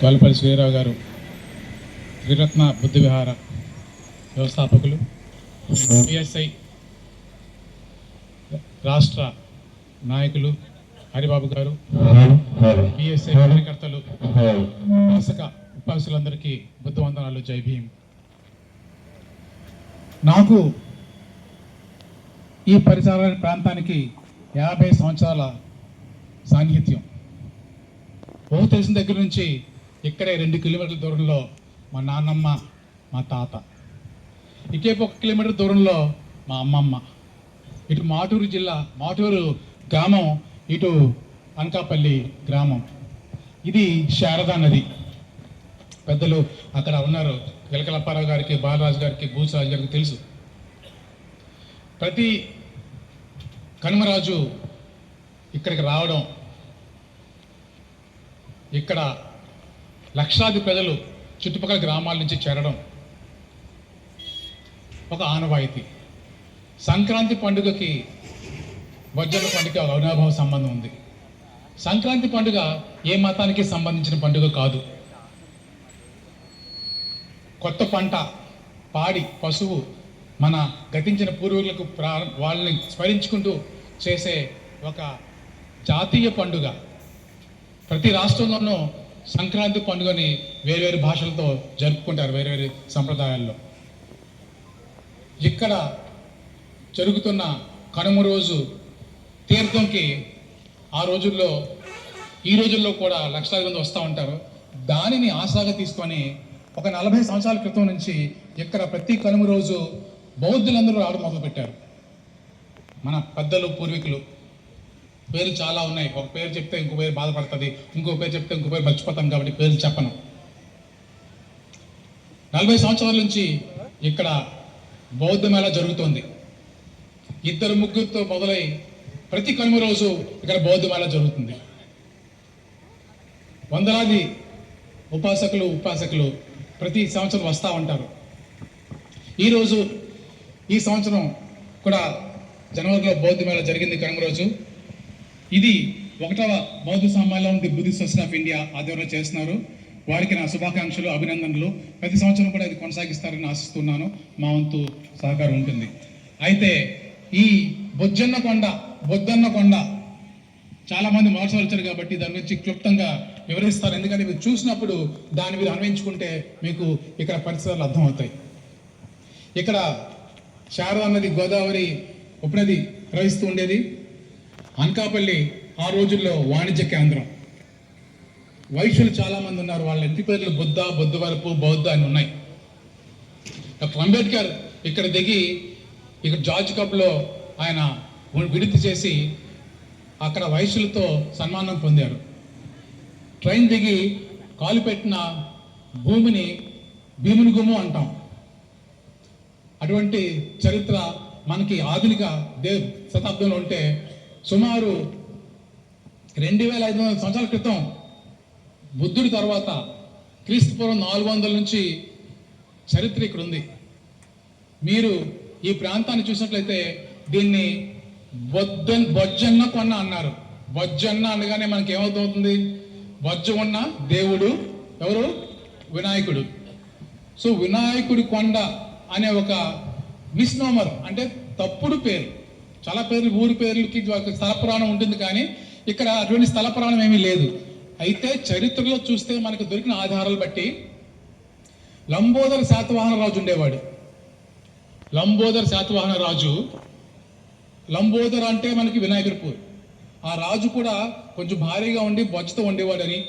గోలపల్లి శ్రీరావు గారు త్రిరత్న బుద్ధ విహార వ్యవస్థాపకులు పిఎస్ఐ రాష్ట్ర నాయకులు హరిబాబు గారు పిఎస్ఐ కార్యకర్తలు శాసక ఉపాసులందరికీ బుద్ధ వందనాలు జై భీమ్. నాకు ఈ పరిసర ప్రాంతానికి యాభై సంవత్సరాల సాన్నిహిత్యం. బహు తెలిసిన దగ్గర నుంచి ఇక్కడే రెండు కిలోమీటర్ల దూరంలో మా నాన్నమ్మ మా తాత. ఇటువైపు ఒక కిలోమీటర్ దూరంలో మా అమ్మమ్మ. ఇటు మాటూరు జిల్లా మాటూరు గ్రామం ఇటు అనకాపల్లి గ్రామం. ఇది శారదా నది. పెద్దలు అక్కడ ఉన్నారు. వెలకలప్పారావు గారికి బాలరాజు గారికి భూసరాజు గారికి తెలుసు. ప్రతి కనుమరాజు ఇక్కడికి రావడం ఇక్కడ లక్షలాది ప్రజలు చుట్టుపక్కల గ్రామాల నుంచి చేరడం ఒక ఆనవాయితీ. సంక్రాంతి పండుగకి వజ్జల పండుగ అవినాభావ సంబంధం ఉంది. సంక్రాంతి పండుగ ఏ మతానికి సంబంధించిన పండుగ కాదు. కొత్త పంట పాడి పశువు మన గతించిన పూర్వీకులకు ప్రా వాళ్ళని స్మరించుకుంటూ చేసే ఒక జాతీయ పండుగ. ప్రతి రాష్ట్రంలోనూ సంక్రాంతి పండుగని వేరు భాషలతో జరుపుకుంటారు వేరు సంప్రదాయాల్లో. ఇక్కడ జరుగుతున్న కనుమ రోజు తీర్థంకి ఆ రోజుల్లో ఈ రోజుల్లో కూడా లక్షలాది మంది వస్తూ ఉంటారు. దానిని ఆశగా తీసుకొని ఒక నలభై సంవత్సరాల క్రితం నుంచి ఇక్కడ ప్రతి కనుమ రోజు బౌద్ధులందరూ రావడం మొదలుపెట్టారు. మన పెద్దలు పూర్వీకులు పేర్లు చాలా ఉన్నాయి. ఒక పేరు చెప్తే ఇంకో పేరు బాధపడుతుంది. ఇంకో పేరు చెప్తే ఇంకో పేరు మర్చిపోతాం కాబట్టి పేర్లు చెప్పను. నలభై సంవత్సరాల నుంచి ఇక్కడ బౌద్ధ మేళ జరుగుతోంది. ఇద్దరు ముగ్గురుతో మొదలై ప్రతి కనుమ రోజు ఇక్కడ బౌద్ధ మేళ జరుగుతుంది. వందలాది ఉపాసకులు ఉపాసకులు ప్రతి సంవత్సరం వస్తూ ఉంటారు. ఈరోజు ఈ సంవత్సరం కూడా జనవరిలో బౌద్ధ మేళ జరిగింది కనుమ రోజు. ఇది ఒకటవ బౌద్ధ సమాజంలో ఉండే బుద్ధిస్ట్ సొసైటీ ఆఫ్ ఇండియా ఆధ్వర్యంలో చేస్తున్నారు. వారికి నా శుభాకాంక్షలు అభినందనలు. ప్రతి సంవత్సరం కూడా ఇది కొనసాగిస్తారని ఆశిస్తున్నాను. మా వంతు సహకారం ఉంటుంది. అయితే ఈ బొజ్జన్న కొండ బొద్దన్న కొండ చాలామంది మోసాలు వచ్చారు కాబట్టి దాని గురించి క్లుప్తంగా వివరిస్తారు. ఎందుకంటే మీరు చూసినప్పుడు దాన్ని మీరు అన్వయించుకుంటే మీకు ఇక్కడ పరిసరాలు అర్థమవుతాయి. ఇక్కడ శారదా నది గోదావరి ఉపనది ప్రవహిస్తూ ఉండేది. అనకాపల్లి ఆ రోజుల్లో వాణిజ్య కేంద్రం. వైశ్యులు చాలామంది ఉన్నారు. వాళ్ళ ఇంటి పేర్లు బుద్ధ బుద్ధవరపు బౌద్ధ అని ఉన్నాయి. డాక్టర్ అంబేద్కర్ ఇక్కడ దిగి ఇక్కడ జార్జ్ కప్లో ఆయన విడుతి చేసి అక్కడ వైశ్యులతో సన్మానం పొందారు. ట్రైన్ దిగి కాలు పెట్టిన భూమిని భీముని గుమ్ము అంటాం. అటువంటి చరిత్ర మనకి ఆధునిక దే శతాబ్దంలో ఉంటే సుమారు రెండు వేల ఐదు వందల సంవత్సరాల క్రితం బుద్ధుడి తర్వాత క్రీస్తు పూర్వం నాలుగు వందల నుంచి చరిత్ర ఇక్కడ ఉంది మీరు ఈ ప్రాంతాన్ని చూసినట్లయితే దీన్ని బొద్దన్ బొజ్జన్న కొన్న అన్నారు. బొజ్జన్న అనగానే మనకి ఏమవుతుంది బొజ్జ ఉన్న దేవుడు ఎవరు? వినాయకుడు. సో వినాయకుడి కొండ అనే ఒక మిస్నోమర్ అంటే తప్పుడు పేరు. స్థల పేర్లు ఊరి పేర్లకి స్థల పురాణం ఉంటుంది కానీ ఇక్కడ అటువంటి స్థల పురాణం ఏమీ లేదు. అయితే చరిత్రలో చూస్తే మనకు దొరికిన ఆధారాలు బట్టి లంబోదర శాతవాహన రాజు ఉండేవాడు. లంబోదర్ శాతవాహన రాజు లంబోదర అంటే మనకి వినాయకుడిపూర్. ఆ రాజు కూడా కొంచెం భారీగా ఉండి బొజ్జతో ఉండేవాడని.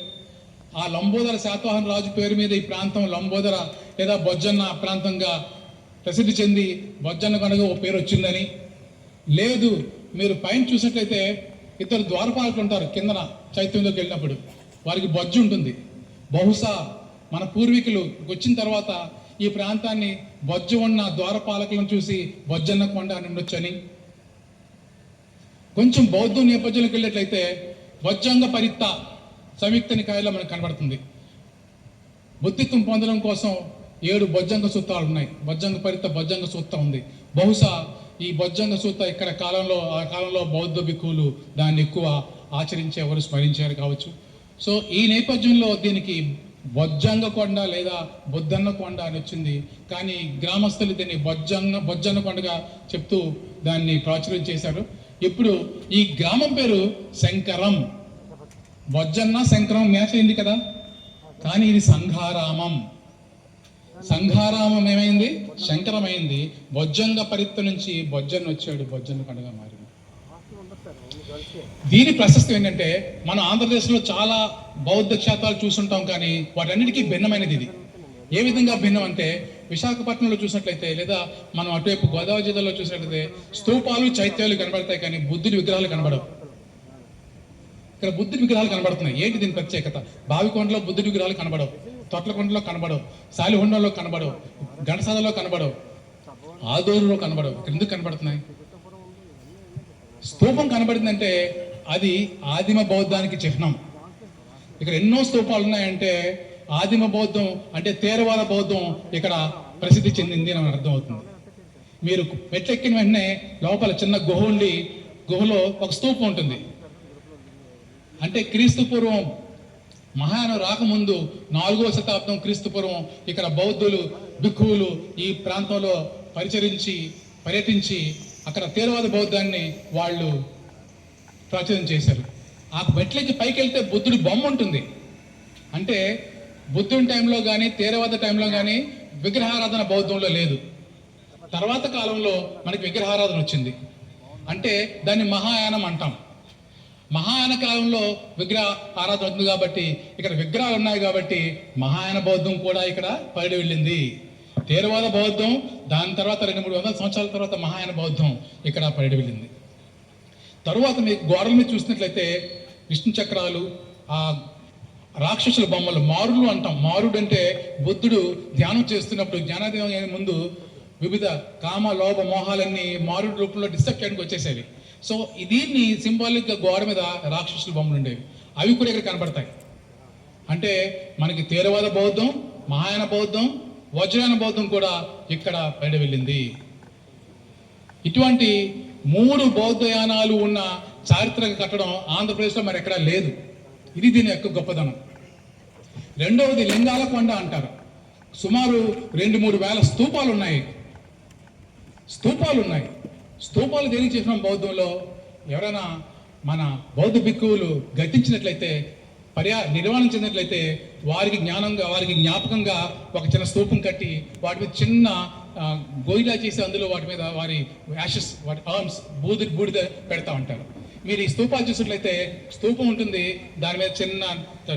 ఆ లంబోదర శాతవాహన రాజు పేరు మీద ఈ ప్రాంతం లంబోదర లేదా బొజ్జన్న ప్రాంతంగా ప్రసిద్ధి చెంది బొజ్జన్న కనుక ఓ పేరు వచ్చిందని. లేదు మీరు పైన చూసినట్లయితే ఇద్దరు ద్వారపాలకులు ఉంటారు కిందన చైత్యంలోకి వెళ్ళినప్పుడు. వారికి బొజ్జు ఉంటుంది. బహుశా మన పూర్వీకులు వచ్చిన తర్వాత ఈ ప్రాంతాన్ని బొజ్జు ఉన్న ద్వారపాలకులను చూసి బొజ్జన్న కొండ అని ఉండొచ్చని. కొంచెం బౌద్ధ నేపథ్యంలోకి వెళ్ళినట్లయితే బొజ్జంగ పరిత్త సంయుక్త నికాయలో మనకు కనబడుతుంది. బుద్ధిత్వం పొందడం కోసం ఏడు బొజ్జంగ సూత్రాలు ఉన్నాయి. బొజ్జంగ పరిత బొజ్జంగ సూత్రం ఉంది. బహుశా ఈ బొజ్జంగ సూత ఇక్కడ కాలంలో ఆ కాలంలో బౌద్ధ భిక్కులు దాన్ని ఎక్కువ ఆచరించేవారు స్మరించారు కావచ్చు. సో ఈ నేపథ్యంలో దీనికి బొజ్జంగ కొండ లేదా బొద్దన్న కొండ అని వచ్చింది. కానీ గ్రామస్తులు దీన్ని బొజ్జంగ బొజ్జన్న కొండగా చెప్తూ దాన్ని ప్రాచుర్యం చేశారు. ఇప్పుడు ఈ గ్రామం పేరు శంకరం. బొజ్జన్న శంకరం మ్యాచ్ అయింది కదా? కానీ ఇది సంఘారామం. సంఘారామం ఏమైంది? శంకరమైంది. బొజ్జంగ పరిత్తు నుంచి బొజ్జన్న వచ్చాడు. బొజ్జన్న పండుగ మారింది. దీని ప్రశస్తి ఏంటంటే మన ఆంధ్రప్రదేశ్లో చాలా బౌద్ధ క్షేత్రాలు చూసుంటాం కానీ వాటన్నిటికీ భిన్నమైనది ఇది. ఏ విధంగా భిన్నం అంటే విశాఖపట్నంలో చూసినట్లయితే లేదా మనం అటువైపు గోదావరి జిల్లాలో చూసినట్లయితే స్తూపాలు చైత్యాలు కనబడతాయి కానీ బుద్ధుడి విగ్రహాలు కనబడవు. ఇక్కడ బుద్ధుడి విగ్రహాలు కనబడుతున్నాయి. ఏంటి దీని ప్రత్యేకత? బావికొండలో బుద్ధుడి విగ్రహాలు కనబడవు. తొట్లకొండలో కనబడవు సాలిహొండలో కనబడవు ఘంటసాలలో కనబడవు ఆదూరులో కనబడవు. ఇక్కడ ఎందుకు కనబడుతున్నాయి? స్తూపం కనబడిందంటే అది ఆదిమ బౌద్ధానికి చిహ్నం. ఇక్కడ ఎన్నో స్తూపాలు ఉన్నాయంటే ఆదిమ బౌద్ధం అంటే తేరవాద బౌద్ధం ఇక్కడ ప్రసిద్ధి చెందింది అని అర్థం అర్థమవుతుంది. మీరు మెట్లెక్కిన వెంటనే లోపల చిన్న గుహ ఉండి గుహలో ఒక స్తూపం ఉంటుంది. అంటే క్రీస్తు పూర్వం మహాయానం రాకముందు నాలుగవ శతాబ్దం క్రీస్తుపురం ఇక్కడ బౌద్ధులు భిక్కువులు ఈ ప్రాంతంలో పరిచరించి పర్యటించి అక్కడ తీరవాద బౌద్ధాన్ని వాళ్ళు ప్రచురం చేశారు. ఆ మెట్లకి పైకి వెళ్తే బుద్ధుడి బొమ్మ ఉంటుంది. అంటే బుద్ధుని టైంలో కానీ తీరవాద టైంలో కానీ విగ్రహారాధన బౌద్ధంలో లేదు. తర్వాత కాలంలో మనకి విగ్రహారాధన వచ్చింది. అంటే దాన్ని మహాయానం అంటాం. మహాయాన కాలంలో విగ్రహ ఆరాధన ఉంది కాబట్టి ఇక్కడ విగ్రహాలు ఉన్నాయి కాబట్టి మహాయాన బౌద్ధం కూడా ఇక్కడ పడి వెళ్ళింది. తేరవాద బౌద్ధం దాని తర్వాత రెండు మూడు వందల సంవత్సరాల తర్వాత మహాయాన బౌద్ధం ఇక్కడ పడి వెళ్ళింది. తరువాత మీకు గోడల మీద చూసినట్లయితే విష్ణు చక్రాలు ఆ రాక్షసుల బొమ్మలు మారులు అంటాం. మారుడు అంటే బుద్ధుడు ధ్యానం చేస్తున్నప్పుడు జ్ఞానదేవం అయిన ముందు వివిధ కామ లోభ మోహాలన్నీ మారుడు రూపంలో డిస్టర్బ్ చేయడానికి వచ్చేసేవి. సో దీన్ని సింబాలిక్గా గోడ మీద రాక్షసుల బొమ్మలు ఉండేవి. అవి కూడా ఇక్కడ కనబడతాయి అంటే మనకి తీరవాద బౌద్ధం మహాయాన బౌద్ధం వజ్రాయన బౌద్ధం కూడా ఇక్కడ బయట వెళ్ళింది. ఇటువంటి మూడు బౌద్ధయానాలు ఉన్న చారిత్రక కట్టడం ఆంధ్రప్రదేశ్లో మరి ఎక్కడా లేదు. ఇది దీని యొక్క గొప్పదనం. రెండవది లింగాల కొండ అంటారు. సుమారు రెండు మూడు వేల స్తూపాలు ఉన్నాయి స్తూపాలు ఉన్నాయి స్తూపాలు దేనికి చేసిన బౌద్ధంలో ఎవరైనా మన బౌద్ధ భిక్కువులు గట్టించినట్లయితే పర్యా నిర్వహణ చెందినట్లయితే వారికి జ్ఞానంగా వారికి జ్ఞాపకంగా ఒక చిన్న స్తూపం కట్టి వాటి మీద చిన్న గోయిలా చేసి అందులో వాటి మీద వారి యాషెస్ వాటి ఆర్మ్స్ బూది బూడిద పెడతా ఉంటారు. మీరు ఈ స్తూపాలు చూసినట్లయితే స్తూపం ఉంటుంది దాని మీద చిన్న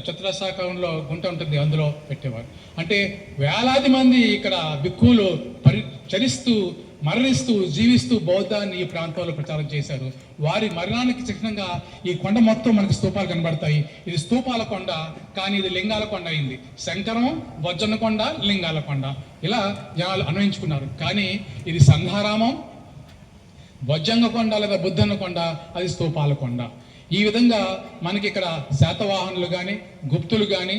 చతురస్రాకారంలో గుంట ఉంటుంది అందులో పెట్టేవారు. అంటే వేలాది మంది ఇక్కడ భిక్కువులు పరి చరిస్తూ మరణిస్తూ జీవిస్తూ బౌద్ధాన్ని ఈ ప్రాంతంలో ప్రచారం చేశారు. వారి మరణానికి చిహ్నంగా ఈ కొండ మొత్తం మనకి స్తూపాలు కనబడతాయి. ఇది స్తూపాల కొండ కానీ ఇది లింగాల కొండ అయింది. శంకరం వజ్రన కొండ లింగాల కొండ. ఇలా జనాలు అన్వయించుకున్నారు. కానీ ఇది సంఘారామం వజ్రంగ కొండ లేదా బుద్ధన్న కొండ అది స్తూపాల కొండ. ఈ విధంగా మనకి ఇక్కడ శాతవాహనులు కానీ గుప్తులు కానీ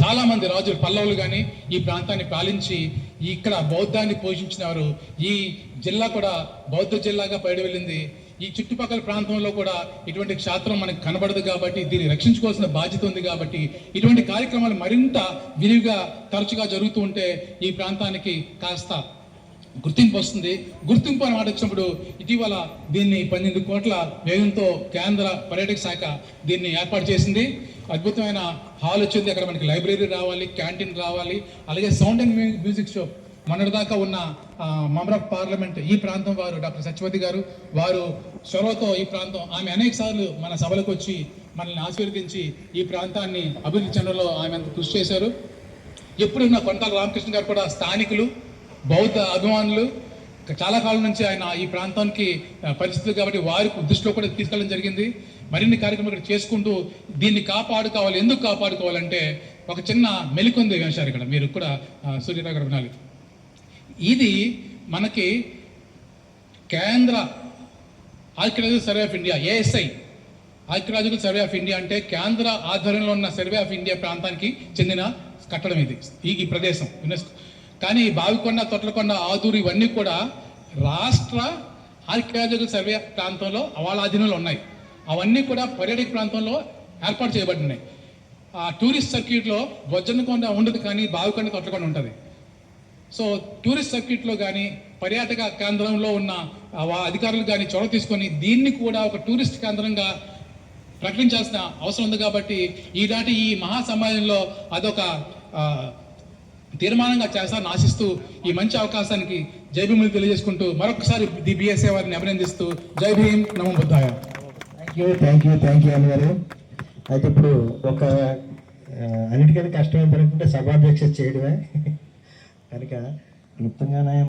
చాలామంది రాజులు పల్లవులు కానీ ఈ ప్రాంతాన్ని పాలించి ఇక్కడ బౌద్ధాన్ని పోషించినారు. ఈ జిల్లా కూడా బౌద్ధ జిల్లాగా పైడి వెళ్ళింది. ఈ చుట్టుపక్కల ప్రాంతంలో కూడా ఇటువంటి క్షేత్రం మనకు కనబడదు కాబట్టి దీన్ని రక్షించుకోవాల్సిన బాధ్యత ఉంది కాబట్టి ఇటువంటి కార్యక్రమాలు మరింత విరివిగా తరచుగా జరుగుతూ ఉంటే ఈ ప్రాంతానికి కాస్త గుర్తింపు వస్తుంది. గుర్తింపు అని మాట వచ్చినప్పుడు ఇటీవల దీన్ని పన్నెండు కోట్ల వ్యయంతో కేంద్ర పర్యాటక శాఖ దీన్ని ఏర్పాటు చేసింది. అద్భుతమైన హాల్ వచ్చింది. అక్కడ మనకి లైబ్రరీ రావాలి క్యాంటీన్ రావాలి అలాగే సౌండ్ అండ్ మ్యూజిక్ షో. మొన్నటిదాకా ఉన్న మెంబర్ పార్లమెంట్ ఈ ప్రాంతం వారు డాక్టర్ సత్యవతి గారు వారు చొరవతో ఈ ప్రాంతం ఆమె అనేక సార్లు మన సభలకు వచ్చి మనల్ని ఆశీర్వదించి ఈ ప్రాంతాన్ని అభివృద్ధి చెందడంలో ఆమె అంత కృషి చేశారు. ఎప్పుడున్న కొంటాల రామకృష్ణ గారు కూడా స్థానికులు. బౌద్ధ అభిమానులు చాలా కాలం నుంచి ఆయన ఈ ప్రాంతానికి పరిస్థితులు కాబట్టి వారి దృష్టిలో కూడా తీసుకెళ్ళడం జరిగింది. మరిన్ని కార్యక్రమాలు ఇక్కడ చేసుకుంటూ దీన్ని కాపాడుకోవాలి ఎందుకు కాపాడుకోవాలంటే ఒక చిన్న మెలికొంది వేశారు ఇక్కడ. మీరు కూడా సూర్యరావు గారు వినాలి. ఇది మనకి కేంద్ర archaeological survey of India ASI archaeological survey of India అంటే కేంద్ర ఆధ్వర్యంలో ఉన్న సర్వే ఆఫ్ ఇండియా ప్రాంతానికి చెందిన కట్టడం ఇది ఈ ఈ ప్రదేశం యునెస్కో. కానీ బావికొండ తొట్లకొండ ఆదూరు ఇవన్నీ కూడా రాష్ట్ర ఆర్కియాలజికల్ సర్వే ప్రాంతంలో వాళ్ళ అధీనంలో ఉన్నాయి. అవన్నీ కూడా పర్యాటక ప్రాంతంలో ఏర్పాటు చేయబడినాయి. ఆ టూరిస్ట్ సర్క్యూట్లో బొజ్జనకొండ ఉండదు కానీ బావికొండ తొట్లకొండ ఉంటుంది. సో టూరిస్ట్ సర్క్యూట్లో కానీ పర్యాటక కేంద్రంలో ఉన్న అధికారులు కానీ చొరవ తీసుకొని దీన్ని కూడా ఒక టూరిస్ట్ కేంద్రంగా ప్రకటించాల్సిన అవసరం ఉంది కాబట్టి ఈనాటి ఈ మహాసమాజంలో అదొక తీర్మానంగా చేస్తారని ఆశిస్తూ ఈ మంచి అవకాశానికి జై భీములు తెలియజేసుకుంటూ మరొకసారి ది బిఎస్ఏ వారిని అభినందిస్తూ జై భీం నమో బుద్ధాయ. Thank you thank you thank you అని అయితే ఇప్పుడు ఒక అన్నిటికంటే అన్నిటికన్నా కష్టం సభాధ్యక్ష చేయడమే. కనుక క్లుప్తంగానే